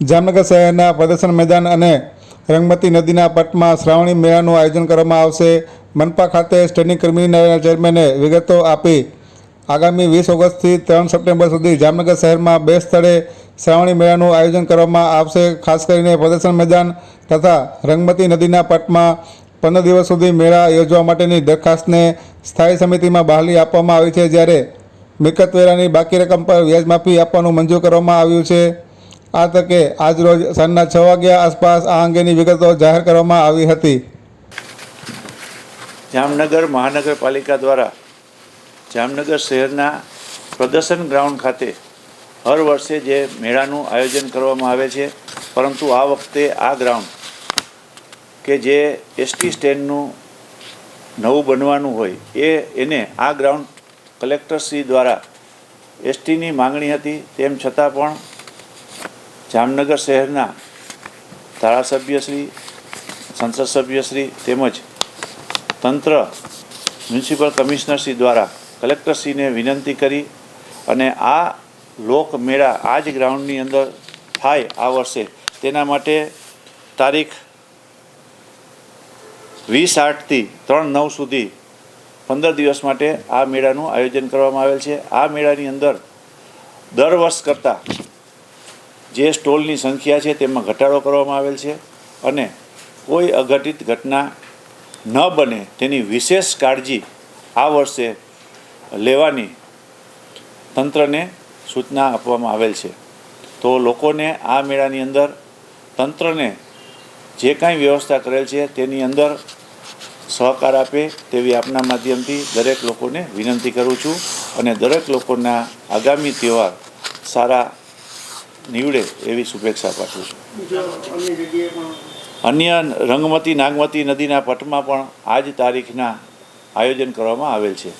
જામનગર શહેરના પ્રદર્શન મેદાન અને રંગમતી નદીના પટમાં શ્રાવણી મેળાનું આયોજન કરવામાં આવશે. મનપા ખાતે સ્ટેન્ડિંગ કમિટીના ચેરમેને વિગતો આપી આગામી વીસ ઓગસ્ટથી ત્રણ સપ્ટેમ્બર સુધી જામનગર શહેરમાં બે સ્થળે શ્રાવણી મેળાનું આયોજન કરવામાં આવશે. ખાસ કરીને પ્રદર્શન મેદાન તથા રંગમતી નદીના પટમાં પંદર દિવસ સુધી મેળા યોજવા માટેની દરખાસ્તને સ્થાયી સમિતિમાં બહાલી આપવામાં આવી છે. જ્યારે મિલકત વેરાની બાકી રકમ પર વ્યાજ માફી આપવાનું મંજૂર કરવામાં આવ્યું છે. આ તકે આજરોજ સાંજના છ વાગ્યા આસપાસ આ અંગેની વિગતો જાહેર કરવામાં આવી હતી. જામનગર મહાનગરપાલિકા દ્વારા જામનગર શહેરના પ્રદર્શન ગ્રાઉન્ડ ખાતે હર વર્ષે જે મેળાનું આયોજન કરવામાં આવે છે, પરંતુ આ વખતે આ ગ્રાઉન્ડ કે જે એસટી સ્ટેન્ડનું નવું બનવાનું હોય, એ એને આ ગ્રાઉન્ડ કલેક્ટરશ્રી દ્વારા એસટીની માંગણી હતી, તેમ છતાં પણ જામનગર શહેરના ધારાસભ્યશ્રી સંસદ સભ્યશ્રી તેમજ તંત્ર મ્યુનિસિપલ કમિશનરશ્રી દ્વારા કલેક્ટરશ્રીને વિનંતી કરી અને આ લોકમેળા આ જ ગ્રાઉન્ડની અંદર થાય આ વર્ષે. તેના માટે તારીખ વીસ આઠથી ત્રણ નવ સુધી પંદર દિવસ માટે આ મેળાનું આયોજન કરવામાં આવેલ છે. આ મેળાની અંદર દર વર્ષ કરતાં જે સ્ટોલની સંખ્યા છે તેમાં ઘટાડો કરવામાં આવેલ છે અને કોઈ અઘટિત ઘટના ન બને તેની વિશેષ કાળજી આ વર્ષે લેવાની તંત્રને સૂચના આપવામાં આવેલ છે. તો લોકોને આ મેળાની અંદર તંત્રને જે કાંઈ વ્યવસ્થા કરેલ છે તેની અંદર સહકાર આપે તેવી આપના માધ્યમથી દરેક લોકોને વિનંતી કરું છું અને દરેક લોકોના આગામી તહેવાર સારા નીવડે એવી શુભેચ્છા પાઠવું છું. અન્ય રંગમતી નાગમતી નદીના પટમાં પણ આ જ તારીખના આયોજન કરવામાં આવેલ છે.